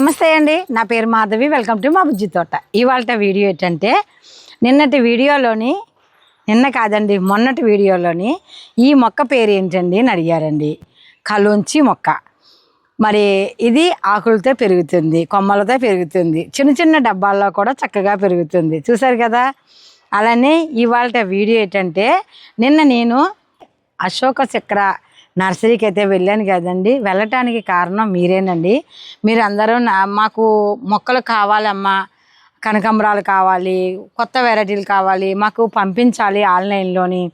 నమస్తే అండి. నా పేరు మాధవి. వెల్కమ్ టు మా బుజ్జి తోట. ఇవాళ వీడియో ఏంటంటే నిన్నటి వీడియోలోని నిన్న కాదండి మొన్నటి వీడియోలోని ఈ మొక్క పేరు ఏంటండి అని అడిగారండి. కలుంచి మొక్క. మరి ఇది ఆకులతో పెరుగుతుంది కొమ్మలతో పెరుగుతుంది చిన్న చిన్న డబ్బాల్లో కూడా చక్కగా పెరుగుతుంది. చూసారు కదా? అలానే ఇవాళ వీడియో ఏంటంటే నిన్న నేను అశోక చక్ర నర్సరీకి అయితే వెళ్ళాను కదండి. వెళ్ళటానికి కారణం మీరేనండి. మీరు అందరూ నా- మాకు మొక్కలు కావాలమ్మా కనకాంబరాలు కావాలి కొత్త వెరైటీలు కావాలి మాకు పంపించాలి ఆన్లైన్లోని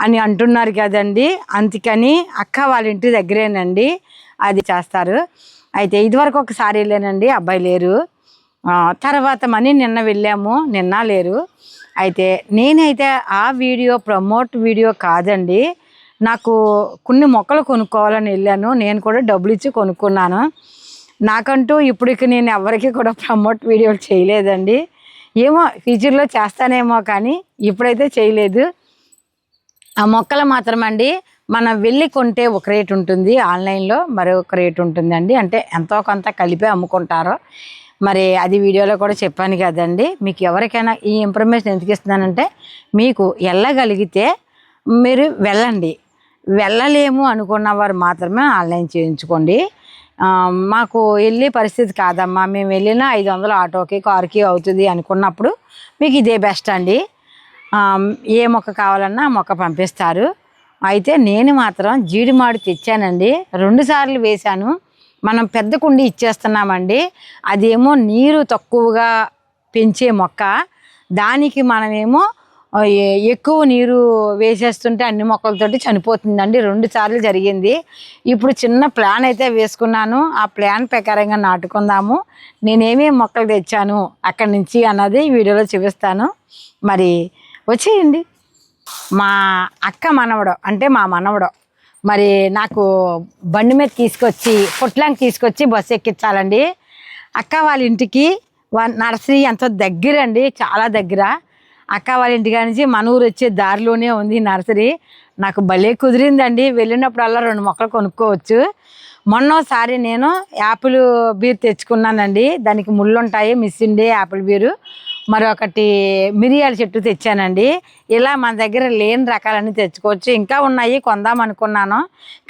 అని అంటున్నారు కదండి. అందుకని అక్క వాళ్ళ ఇంటి దగ్గరేనండి. అది చేస్తారు. అయితే ఇదివరకు ఒకసారి వెళ్ళానండి. అబ్బాయి లేరు. తర్వాత మనీ నిన్న వెళ్ళాము. నిన్న లేరు. అయితే నేనైతే ఆ వీడియో ప్రమోట్ వీడియో కాదండి. నాకు కొన్ని మొక్కలు కొనుక్కోవాలని వెళ్ళాను. నేను కూడా డబ్బులు ఇచ్చి కొనుక్కున్నాను. నాకంటూ ఇప్పటికి నేను ఎవరికి కూడా ప్రమోట్ వీడియోలు చేయలేదండి. ఏమో ఫ్యూచర్లో చేస్తానేమో కానీ ఇప్పుడైతే చేయలేదు. ఆ మొక్కలు మాత్రం అండి మనం వెళ్ళి కొంటే ఒక రేట్ ఉంటుంది. ఆన్లైన్లో మరి ఒక రేట్ ఉంటుందండి. అంటే ఎంతో కొంత కలిపి అమ్ముకుంటారు. మరి అది వీడియోలో కూడా చెప్పాను కదండి. మీకు ఎవరికైనా ఈ ఇన్ఫర్మేషన్ ఎందుకు ఇస్తున్నానంటే మీకు వెళ్ళగలిగితే మీరు వెళ్ళండి. వెళ్ళలేము అనుకున్న వారు మాత్రమే ఆన్లైన్ చేయించుకోండి. మాకు వెళ్ళే పరిస్థితి కాదమ్మా. మేము వెళ్ళిన ఐదు వందలు ఆటోకి కారుకి అవుతుంది అనుకున్నప్పుడు మీకు ఇదే బెస్ట్ అండి. ఏ మొక్క కావాలన్నా మొక్క పంపిస్తారు. అయితే నేను మాత్రం జీడిమాడు తెచ్చానండి. రెండుసార్లు వేశాను. మనం పెద్ద కుండి ఇచ్చేస్తున్నామండి. అదేమో నీరు తక్కువగా పెంచే మొక్క. దానికి మనమేమో ఎక్కువ నీరు వేసేస్తుంటే అన్ని మొక్కలతోటి చనిపోతుందండి. రెండు సార్లు జరిగింది. ఇప్పుడు చిన్న ప్లాన్ అయితే వేసుకున్నాను. ఆ ప్లాన్ ప్రకారంగా నాటుకుందాము. నేనేమి మొక్కలు తెచ్చాను అక్కడి నుంచి అన్నది వీడియోలో చూపిస్తాను. మరి వచ్చేయండి. మా అక్క మనవడు అంటే మా మనవడు మరి నాకు బండి మీద తీసుకొచ్చి పుట్లంకి తీసుకొచ్చి బస్సు ఎక్కించాలండి. అక్క వాళ్ళ ఇంటికి వా- నర్సరీ ఎంతో దగ్గర అండి చాలా దగ్గర. అక్క వాళ్ళ ఇంటికాడ నుంచి మన ఊరు వచ్చే దారిలోనే ఉంది నర్సరీ. నాకు భలే కుదిరిందండి. వెళ్ళినప్పుడల్లా రెండు మొక్కలు కొనుక్కోవచ్చు. మొన్నోసారి నేను యాపిల్ బీర్ తెచ్చుకున్నానండి. దానికి ముళ్ళు ఉంటాయి మిస్సిండే యాపిల్ బీరు. మరొకటి మిరియాల చెట్టు తెచ్చానండి. ఇలా మన దగ్గర లేని రకాలన్నీ తెచ్చుకోవచ్చు. ఇంకా ఉన్నాయి కొందాం అనుకున్నాను.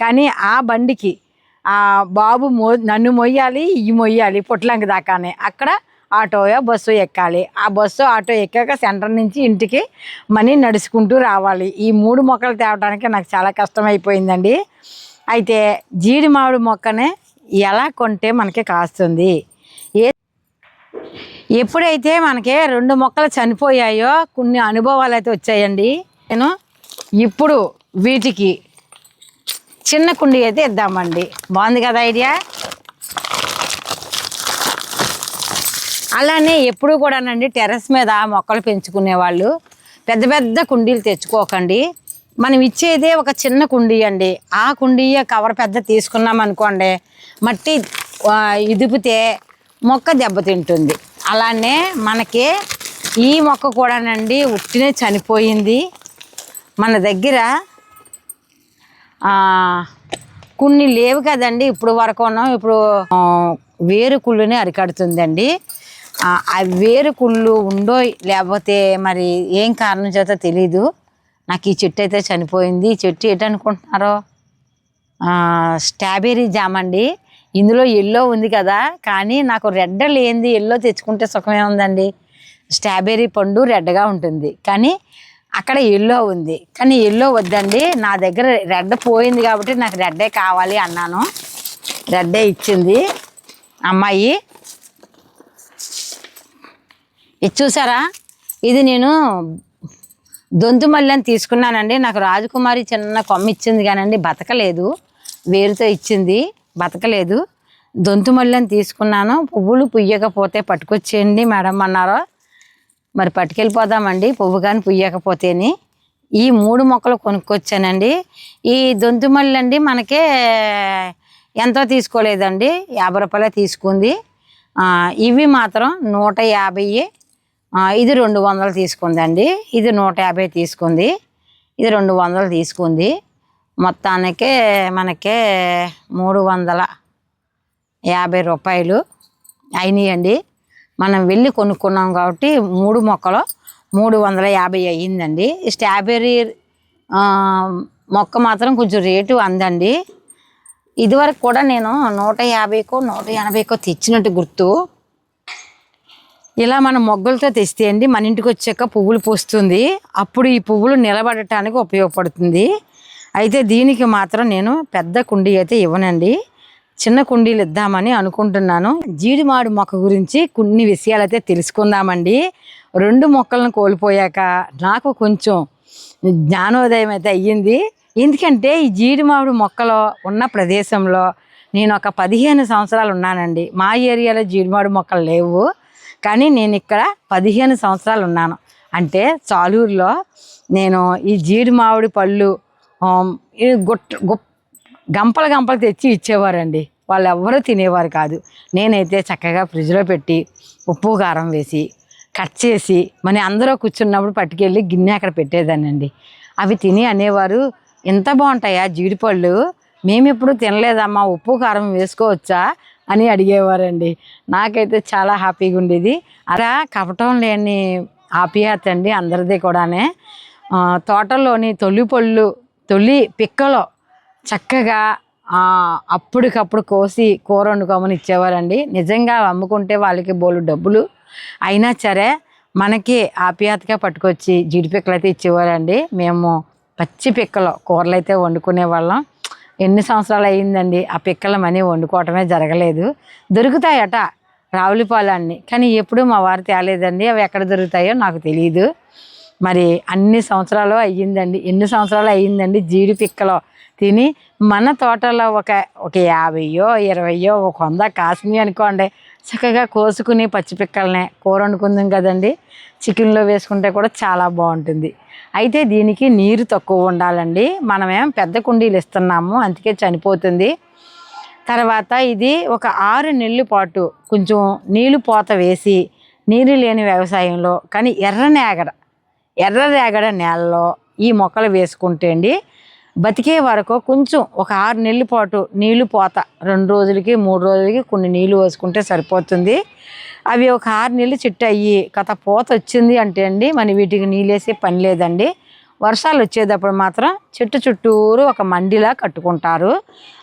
కానీ ఆ బండికి ఆ బాబు మో నన్ను మొయ్యాలి ఇవి మొయ్యాలి పొట్లంకి దాకానే. అక్కడ ఆటోయో బస్సు ఎక్కాలి. ఆ బస్సు ఆటో ఎక్కాక సెంటర్ నుంచి ఇంటికి మనీ నడుచుకుంటూ రావాలి. ఈ మూడు మొక్కలు తేవడానికి నాకు చాలా కష్టమైపోయిందండి. అయితే జీడి మామిడి మొక్కనే ఎలా కొంటే మనకి కాస్తుంది? ఏ ఎప్పుడైతే మనకి రెండు మొక్కలు చనిపోయాయో కొన్ని అనుభవాలు అయితే వచ్చాయండి. నేను ఇప్పుడు వీటికి చిన్న కుండీ అయితే ఇద్దామండి. బాగుంది కదా ఐడియా? అలానే ఎప్పుడు కూడానండి టెర్రస్ మీద మొక్కలు పెంచుకునే వాళ్ళు. పెద్ద పెద్ద కుండీలు తెచ్చుకోకండి. మనం ఇచ్చేదే ఒక చిన్న కుండీ అండి. ఆ కుండీ కవర్ పెద్ద తీసుకున్నాం అనుకోండి మట్టి ఇదిపితే మొక్క దెబ్బతింటుంది అలానే మనకి ఈ మొక్క కూడానండి ఉట్టినే చనిపోయింది. మన దగ్గర కొన్ని లేవు కదండి. ఇప్పుడు వరకు ఇప్పుడు వేరు కుళ్ళుని అరికడుతుందండి. ఆ వేరు కుళ్ళు ఉండో లేకపోతే మరి ఏం కారణం చేత తెలీదు. నాకు ఈ చెట్టు అయితే చనిపోయింది. ఈ చెట్టు ఏంటనుకుంటున్నారో? స్ట్రాబెర్రీ జామ్ అండి. ఇందులో ఎల్లో ఉంది కదా కానీ నాకు రెడ్ లేనిది ఎల్లో తెచ్చుకుంటే సుఖమే ఉందండి. స్ట్రాబెర్రీ పండు రెడ్గా ఉంటుంది. కానీ అక్కడ ఎల్లో ఉంది. కానీ ఎల్లో వద్దండి. నా దగ్గర రెడ్ పోయింది కాబట్టి నాకు రెడ్డే కావాలి అన్నాను. రెడ్డే ఇచ్చింది అమ్మాయి. ఇది చూసారా? ఇది నేను దొంతు అని తీసుకున్నానండి. నాకు రాజకుమారి చిన్న కొమ్మ ఇచ్చింది కానండి బతకలేదు. వేరుతో ఇచ్చింది బతకలేదు. దొంతు అని తీసుకున్నాను. పువ్వులు పుయ్యకపోతే పట్టుకొచ్చేయండి మేడం అన్నారు. మరి పట్టుకెళ్ళిపోదామండి పువ్వు కానీ పుయ్యకపోతేని. ఈ మూడు మొక్కలు కొనుక్కొచ్చానండి. ఈ దొంతు మల్లి అండి మనకే ఎంతో తీసుకోలేదండి. యాభై రూపాయలే తీసుకుంది. ఇవి మాత్రం నూట యాభై ఇది రెండు వందలు తీసుకుందండి. ఇది నూట యాభై తీసుకుంది. ఇది రెండు వందలు తీసుకుంది. మొత్తానికే మనకే మూడు వందల యాభై రూపాయలు అయినాయండి. మనం వెళ్ళి కొనుక్కున్నాం కాబట్టి మూడు మొక్కలు మూడు వందల యాభై అయ్యిందండి. స్ట్రాబెర్రీ మొక్క మాత్రం కొంచెం రేటు అందండి. ఇదివరకు కూడా నేను నూట యాభైకో నూట ఎనభైకో తెచ్చినట్టు గుర్తు. ఇలా మనం మొగ్గలతో తెస్తే అండి మన ఇంటికి వచ్చాక పువ్వులు పూస్తుంది. అప్పుడు ఈ పువ్వులు నిలబడటానికి ఉపయోగపడుతుంది. అయితే దీనికి మాత్రం నేను పెద్ద కుండీ అయితే ఇవ్వనండి. చిన్న కుండీలు ఇద్దామని అనుకుంటున్నాను. జీడిమాడు మొక్క గురించి కొన్ని విషయాలు అయితే తెలుసుకుందామండి. రెండు మొక్కలను కోల్పోయాక నాకు కొంచెం జ్ఞానోదయం అయితే అయ్యింది. ఎందుకంటే ఈ జీడిమాడు మొక్కలో ఉన్న ప్రదేశంలో నేను ఒక పదిహేను సంవత్సరాలు ఉన్నానండి. మా ఏరియాలో జీడిమాడు మొక్కలు లేవు. కానీ నేను ఇక్కడ పదిహేను సంవత్సరాలు ఉన్నాను. అంటే చాలూరులో నేను ఈ జీడి మామిడి పళ్ళు ఆమ్, ఈ గుట్ట గంపలు గంపలు తెచ్చి ఇచ్చేవారండి. వాళ్ళు ఎవ్వరూ తినేవారు కాదు. నేనైతే చక్కగా ఫ్రిడ్జ్లో పెట్టి ఉప్పు కారం వేసి కట్ చేసి మన అందరూ కూర్చున్నప్పుడు పట్టుకెళ్ళి గిన్నె అక్కడ పెట్టేదానండి అవి తిని అనేవారు ఎంత బాగుంటాయా జీడిపళ్ళు మేము ఎప్పుడు తినలేదమ్మా ఉప్పు కారం వేసుకోవచ్చా? అని అడిగేవారండి. నాకైతే చాలా హ్యాపీగా ఉండేది. అలా కపటం లేని ఆప్యాయత అండి అందరిది కూడానే. తోటలోని తొలి పళ్ళు తొలి పిక్కలో చక్కగా అప్పటికప్పుడు కోసి కూర వండుకోమని ఇచ్చేవారండి. నిజంగా అమ్ముకుంటే వాళ్ళకి బోలు డబ్బులు. అయినా సరే మనకి ఆప్యాయతగా పట్టుకొచ్చి జీడిపిక్కలు అయితే ఇచ్చేవారండి. మేము పచ్చి పిక్కలో కూరలు అయితే వండుకునే వాళ్ళం ఎన్ని సంవత్సరాలు అయ్యిందండి? ఆ పిక్కల మనీ వండుకోవటమే జరగలేదు. దొరుకుతాయట రావులపాలన్నీ కానీ ఎప్పుడూ మా వారు తేలేదండి. అవి ఎక్కడ దొరుకుతాయో నాకు తెలియదు మరి అన్ని సంవత్సరాలు అయ్యిందండి. ఎన్ని సంవత్సరాలు అయ్యిందండి? జీడి పిక్కలో తిని మన తోటలో ఒక ఒక యాభైయో ఇరవయో ఒక వంద కాసినాయి అనుకోండి. చక్కగా కోసుకుని పచ్చి పిక్కలనే కూర వండుకుందాం కదండి. చికెన్లో వేసుకుంటే కూడా చాలా బాగుంటుంది. అయితే దీనికి నీరు తక్కువ ఉండాలండి. మనమేం పెద్ద కుండీలు ఇస్తున్నాము అందుకే చనిపోతుంది. తర్వాత ఇది ఒక ఆరు నెలల పాటు కొంచెం నీళ్ళు పోత వేసి నీరు లేని వ్యవసాయంలో కానీ ఎర్ర నేగడ ఎర్ర రేగడ నేలలో ఈ మొక్కలు వేసుకుంటే అండి బతికే వరకు కొంచెం ఒక ఆరు నెలల పాటు నీళ్ళు పోత. రెండు రోజులకి మూడు రోజులకి కొన్ని నీళ్ళు వేసుకుంటే సరిపోతుంది. అవి ఒక ఆరు నెలలు చెట్టు అయ్యి కథ పోత వచ్చింది అంటే అండి మన వీటికి నీళ్ళేసే పని లేదండి. వర్షాలు వచ్చేటప్పుడు మాత్రం చెట్టు చుట్టూరు ఒక మండిలా కట్టుకుంటారు.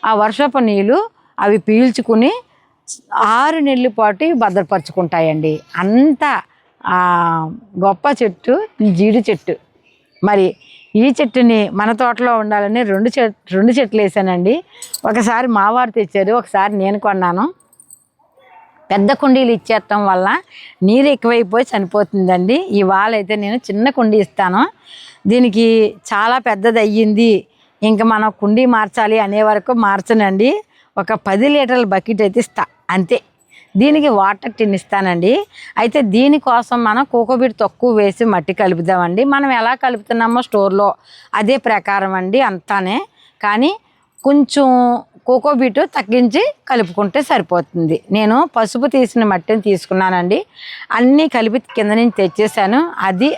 ఆ వర్షపు నీళ్ళు అవి పీల్చుకుని ఆరు నెలల పాటు భద్రపరుచుకుంటాయండి. అంత గొప్ప చెట్టు జీడి చెట్టు. మరి ఈ చెట్టుని మన తోటలో ఉండాలని రెండు చెట్ రెండు చెట్లు వేసానండి. ఒకసారి మావారు తెచ్చారు ఒకసారి నేను కొన్నాను. పెద్ద కుండీలు ఇచ్చేయటం వల్ల నీరు ఎక్కువైపోయి చనిపోతుందండి. ఇవాళ అయితే నేను చిన్న కుండీ ఇస్తాను. దీనికి చాలా పెద్దది అయ్యింది ఇంకా మనం కుండీ మార్చాలి అనే వరకు మార్చనండి. ఒక పది లీటర్ల బకెట్ అయితే ఇస్తా అంతే. దీనికి వాటర్ టిన్ ఇస్తానండి. అయితే దీనికోసం మనం కోకోబీట్ తక్కువ వేసి మట్టి కలుపుదామండి. మనం ఎలా కలుపుతున్నామో స్టోర్లో అదే ప్రకారం అండి అంతానే. కానీ కొంచెం కోకోబీటు తగ్గించి కలుపుకుంటే సరిపోతుంది. నేను పసుపు తీసిన మట్టిని తీసుకున్నానండి. అన్నీ కలిపి కింద నుంచి తెచ్చేసాను. అది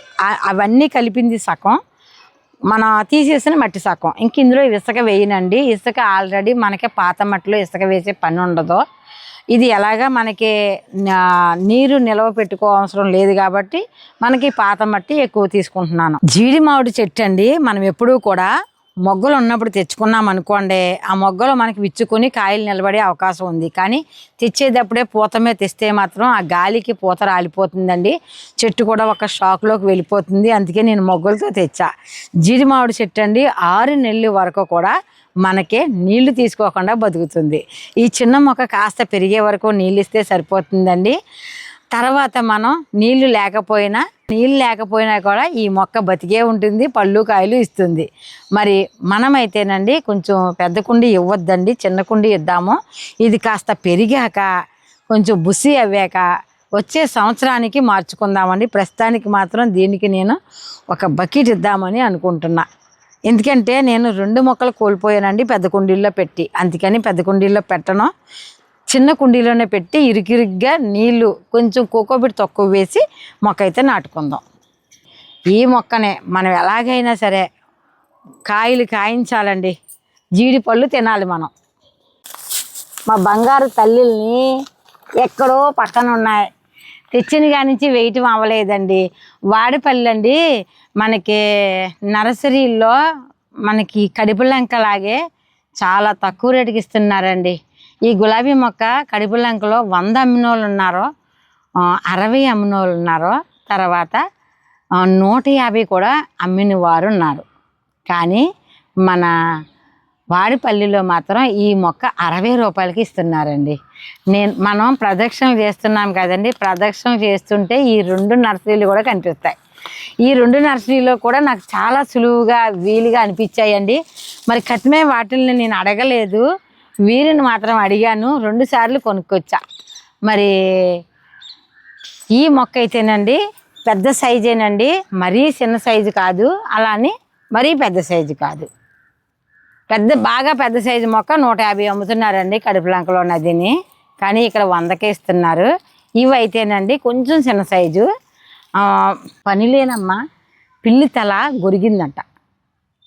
అవన్నీ కలిపింది సగం. మన తీసేసిన మట్టి సగం. ఇంక ఇందులో ఇసుక వేయనండి. ఇసుక ఆల్రెడీ మనకి పాత మట్టిలో ఇసుక వేసే పని ఉండదు. ఇది ఎలాగా మనకి నీరు నిల్వ పెట్టుకో అవసరం లేదు కాబట్టి మనకి పాత మట్టి ఎక్కువ తీసుకుంటున్నాను. జీడి మామిడి చెట్టు అండి మనం ఎప్పుడూ కూడా మొగ్గలు ఉన్నప్పుడు తెచ్చుకున్నాం అనుకోండి ఆ మొగ్గలు మనకి విచ్చుకొని కాయలు నిలబడే అవకాశం ఉంది. కానీ తెచ్చేటప్పుడే పూత మీద తెస్తే మాత్రం ఆ గాలికి పూత రాలిపోతుందండి. చెట్టు కూడా ఒక షాక్లోకి వెళ్ళిపోతుంది. అందుకే నేను మొగ్గలతో తెచ్చా. జీడి మామిడి చెట్టు అండి ఆరు నెలల వరకు కూడా మనకే నీళ్ళు తీసుకోకుండా బతుకుతుంది. ఈ చిన్న మొక్క కాస్త పెరిగే వరకు నీళ్ళు ఇస్తే సరిపోతుందండి. తర్వాత మనం నీళ్ళు లేకపోయినా నీళ్ళు లేకపోయినా కూడా ఈ మొక్క బతికే ఉంటుంది పళ్ళు కాయలు ఇస్తుంది. మరి మనమైతేనండి కొంచెం పెద్ద కుండి ఇవ్వద్దండి చిన్న కుండి ఇద్దాము. ఇది కాస్త పెరిగాక కొంచెం బుసి అవ్వాక వచ్చే సంవత్సరానికి మార్చుకుందామండి. ప్రస్తుతానికి మాత్రం దీనికి నేను ఒక బకెట్ ఇద్దామని అనుకుంటున్నా. ఎందుకంటే నేను రెండు మొక్కలు కోల్పోయానండి పెద్ద కుండీల్లో పెట్టి. అందుకని పెద్ద కుండీల్లో పెట్టను. చిన్న కుండీలోనే పెట్టి ఇరుకిరుగ్గా నీళ్ళు కొంచెం కోకోబిట్ తక్కువ వేసి మొక్క అయితే నాటుకుందాం. ఈ మొక్కనే మనం ఎలాగైనా సరే కాయలు కాయించాలండి. జీడిపళ్ళు తినాలి మనం. మా బంగారు తల్లిల్ని ఎక్కడో పక్కన ఉన్నాయి తెచ్చిన కానించి నుంచి అవ్వలేదండి. వాడిపల్లి అండి మనకి నర్సరీలో మనకి కడిపులంకలాగే చాలా తక్కువ రేటుకి ఇస్తున్నారండి. ఈ గులాబీ మొక్క కడిపులంకలో వంద అమ్మినోళ్ళు ఉన్నారు అరవై అమ్మినోళ్ళు ఉన్నారు తర్వాత నూట యాభై కూడా అమ్మిన వారు ఉన్నారు. కానీ మన వాడిపల్లిలో మాత్రం ఈ మొక్క అరవై రూపాయలకి ఇస్తున్నారండి. నేను మనం ప్రదక్షిణలు చేస్తున్నాం కదండి. ప్రదక్షిణలు చేస్తుంటే ఈ రెండు నర్సరీలు కూడా కనిపిస్తాయి. ఈ రెండు నర్సరీలో కూడా నాకు చాలా సులువుగా వీలుగా అనిపించాయండి. మరి కట్మే వాటిల్ని నేను అడగలేదు. వీరిని మాత్రం అడిగాను. రెండు సార్లు కొనుక్కొచ్చా. మరి ఈ మొక్క అయితేనండి పెద్ద సైజేనండి. మరీ చిన్న సైజు కాదు. అలానే మరీ పెద్ద సైజు కాదు. పెద్ద బాగా పెద్ద సైజు మొక్క నూట యాభై అమ్ముతున్నారండి కడుపులంకలో నదిని కానీ ఇక్కడ వందకే ఇస్తున్నారు. ఇవి అయితేనండి కొంచెం చిన్న సైజు. పని లేనమ్మా పిల్లి తల గొరిగిందంట.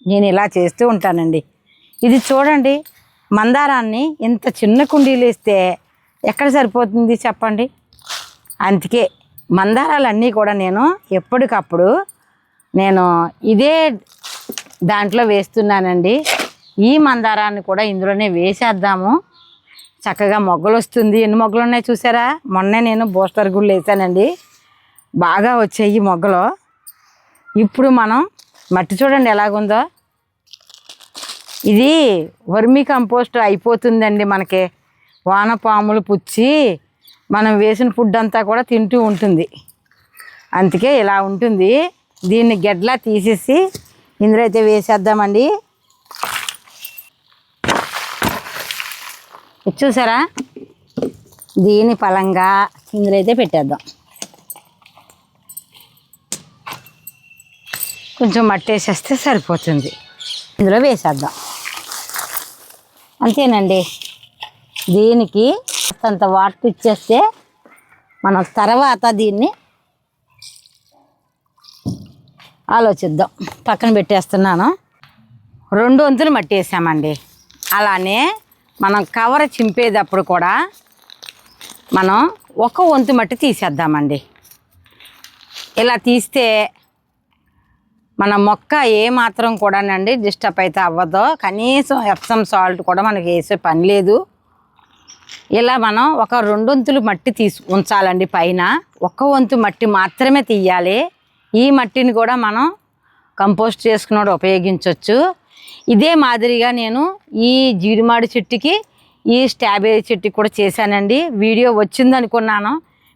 నేను ఇలా చేస్తూ ఉంటానండి. ఇది చూడండి మందారాన్ని ఇంత చిన్న కుండీలు వేస్తే ఎక్కడ సరిపోతుంది చెప్పండి? అందుకే మందారాలన్నీ కూడా నేను ఎప్పటికప్పుడు నేను ఇదే దాంట్లో వేస్తున్నానండి. ఈ మందారాన్ని కూడా ఇందులోనే వేసేద్దాము. చక్కగా మొగ్గలు వస్తుంది ఎన్ని మొగ్గలు ఉన్నాయి చూసారా? మొన్నే నేను బూస్టర్ గుళ్ళు వేసానండి. బాగా వచ్చాయి మొగ్గలు. ఇప్పుడు మనం మట్టి చూడండి ఎలాగుందో. ఇది వర్మీ కంపోస్ట్ అయిపోతుందండి మనకి. వానపాములు పుచ్చి మనం వేసిన ఫుడ్ అంతా కూడా తింటూ ఉంటుంది. అందుకే ఇలా ఉంటుంది. దీన్ని గెడ్లా తీసేసి ఇందులో అయితే వేసేద్దామండి. చూసారా? దీని పలంగా ఇందులో అయితే పెట్టేద్దాం. కొంచెం మట్టి వేసేస్తే సరిపోతుంది. ఇందులో వేసేద్దాం. అంతేనండి. దీనికి అంత వాటర్ ఇచ్చేస్తే మనం తర్వాత దీన్ని ఆలోచిద్దాం. పక్కన పెట్టేస్తున్నాను. రెండు వంతులు మట్టి వేసామండి అలానే మనం కవర్ చింపేటప్పుడు కూడా మనం ఒక వంతు మట్టి తీసేద్దామండి. ఇలా తీస్తే మన మొక్క ఏ మాత్రం కూడానండి డిస్టర్బ్ అయితే అవ్వదో. కనీసం ఎప్సమ్ సాల్ట్ కూడా మనకి వేసే పని లేదు. ఇలా మనం ఒక రెండొంతులు మట్టి తీసు ఉంచాలండి పైన. ఒక్క వంతు మట్టి మాత్రమే తీయాలి. ఈ మట్టిని కూడా మనం కంపోస్ట్ చేసుకున్నాడు ఉపయోగించవచ్చు ఇదే మాదిరిగా నేను ఈ జీడిమాడి చెట్టుకి ఈ స్ట్రాబెరీ చెట్టుకి కూడా చేశానండి. వీడియో వచ్చింది అనుకున్నాను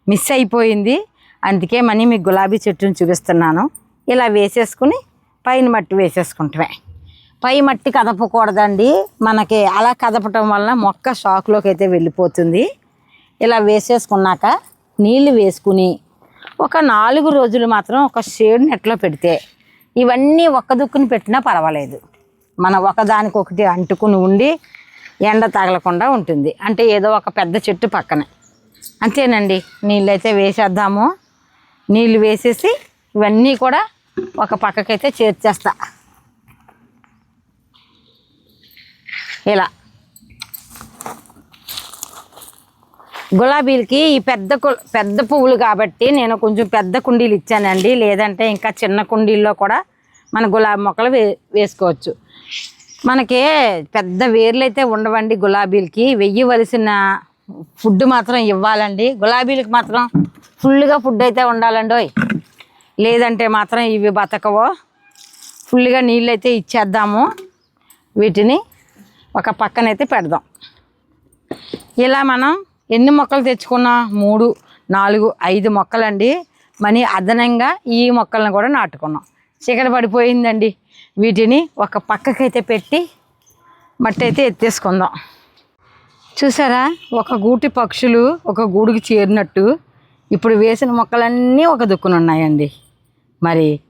మిస్ అయిపోయింది. అందుకే మనీ మీకు గులాబీ చెట్టుని చూపిస్తున్నాను. ఇలా వేసేసుకుని పైన మట్టి వేసేసుకుంటామే. పై మట్టి కదపకూడదండి. మనకి అలా కదపటం వల్ల మొక్క షాక్లోకి అయితే వెళ్ళిపోతుంది. ఇలా వేసేసుకున్నాక నీళ్ళు వేసుకుని ఒక నాలుగు రోజులు మాత్రం ఒక షేడ్ నెట్లో పెడితే ఇవన్నీ ఒక్క దుక్కుని పెట్టినా పర్వాలేదు. మన ఒకదానికొకటి అంటుకుని ఉండి ఎండ తగలకుండా ఉంటుంది. అంటే ఏదో ఒక పెద్ద చెట్టు పక్కనే. అంతేనండి. నీళ్ళు అయితే వేసేద్దాము. నీళ్ళు వేసేసి ఇవన్నీ కూడా ఒక పక్కకైతే చేర్చేస్తా ఇలా. గులాబీలకి ఈ పెద్ద కు- పెద్ద పువ్వులు కాబట్టి నేను కొంచెం పెద్ద కుండీలు ఇచ్చానండి. లేదంటే ఇంకా చిన్న కుండీల్లో కూడా మన గులాబీ మొక్కలు వే వేసుకోవచ్చు. మనకి పెద్ద వేర్లు అయితే ఉండవండి గులాబీలకి. వెయ్యవలసిన ఫుడ్ మాత్రం ఇవ్వాలండి. గులాబీలకి మాత్రం ఫుల్గా ఫుడ్ అయితే ఉండాలండి. ఓయ్. లేదంటే మాత్రం ఇవి బతకవో. ఫుల్గా నీళ్ళు అయితే ఇచ్చేద్దాము. వీటిని ఒక పక్కనైతే పెడదాం. ఇలా మనం ఎన్ని మొక్కలు తెచ్చుకున్నాం? మూడు నాలుగు ఐదు మొక్కలండి. మనీ అదనంగా ఈ మొక్కలను కూడా నాటుకున్నాం. చీకటి పడిపోయిందండి. వీటిని ఒక పక్కకైతే పెట్టి మట్టి అయితే ఎత్తేసుకుందాం. చూసారా? ఒక గూటి పక్షులు ఒక గూడుకి చేరినట్టు. ఇప్పుడు వేసిన మొక్కలన్నీ ఒక దుక్కునున్నాయండి మరి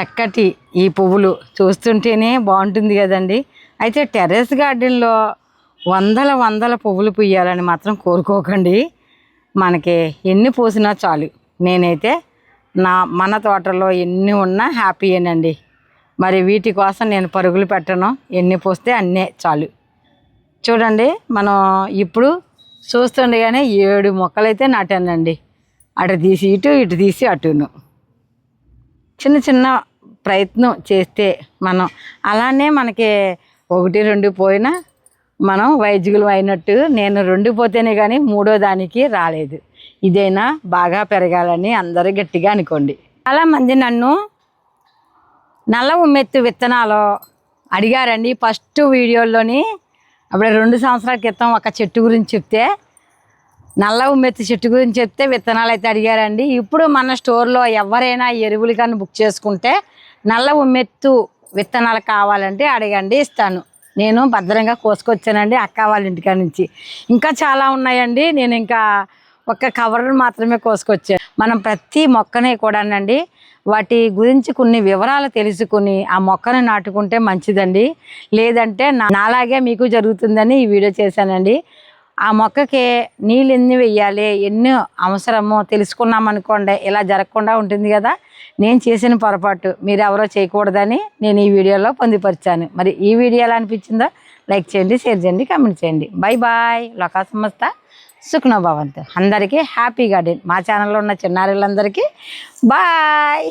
చక్కటి ఈ పువ్వులు చూస్తుంటేనే బాగుంటుంది కదండి. అయితే టెర్రస్ గార్డెన్లో వందల వందల పువ్వులు పుయ్యాలని మాత్రం కోరుకోకండి. మనకి ఎన్ని పూసినా చాలు. నేనైతే నా మన తోటలో ఎన్ని ఉన్నా హ్యాపీయేనండి మరి వీటి కోసం నేను పరుగులు పెట్టను. ఎన్ని పోస్తే అన్నే చాలు. చూడండి మనం ఇప్పుడు చూస్తుండగానే ఏడు మొక్కలైతే నాటానండి. అటు తీసి ఇటు ఇటు తీసి అటును. చిన్న చిన్న ప్రయత్నం చేస్తే మనం అలానే మనకి ఒకటి రెండు పోయినా మనం వైద్యులు అయినట్టు నేను రెండు పోతేనే కానీ మూడో దానికి రాలేదు. ఇదైనా బాగా పెరగాలని అందరూ గట్టిగా అనుకోండి. చాలామంది నన్ను నల్ల ఉమ్మెత్తు విత్తనాలు అడిగారండి. ఫస్ట్ వీడియోలోని అప్పుడు రెండు సంవత్సరాల క్రితం ఒక చెట్టు గురించి చెప్తే నల్ల ఉమ్మెత్తి చెట్టు గురించి చెప్తే విత్తనాలు అయితే అడిగారండి. ఇప్పుడు మన స్టోర్లో ఎవరైనా ఎరువులు కానీ బుక్ చేసుకుంటే నల్ల ఉమ్మెత్తు విత్తనాలు కావాలంటే అడగండి ఇస్తాను. నేను భద్రంగా కోసుకొచ్చానండి అక్క వాళ్ళ ఇంటికాడ నుంచి. ఇంకా చాలా ఉన్నాయండి. నేను ఇంకా ఒక కవర్ మాత్రమే కోసుకొచ్చాను మనం ప్రతి మొక్కని కూడానండి వాటి గురించి కొన్ని వివరాలు తెలుసుకుని ఆ మొక్కను నాటుకుంటే మంచిదండి. లేదంటే నాలాగే మీకు జరుగుతుందని ఈ వీడియో చేశానండి. ఆ మొక్కకి నీళ్ళు ఎన్ని వెయ్యాలి? ఎన్ని అవసరమో తెలుసుకున్నామనుకోండి ఇలా జరగకుండా ఉంటుంది కదా. నేను చేసిన పొరపాటు మీరు ఎవరో చేయకూడదని నేను ఈ వీడియోలో పొందుపరిచాను. మరి ఈ వీడియో ఎలా అనిపించిందో లైక్ చేయండి షేర్ చేయండి కామెంట్ చేయండి. Bye bye. లోకా సంస్థ సుఖ్నో భవంతు. అందరికీ హ్యాపీ గార్డెన్. మా ఛానల్లో ఉన్న చిన్నారులందరికీ బాయ్.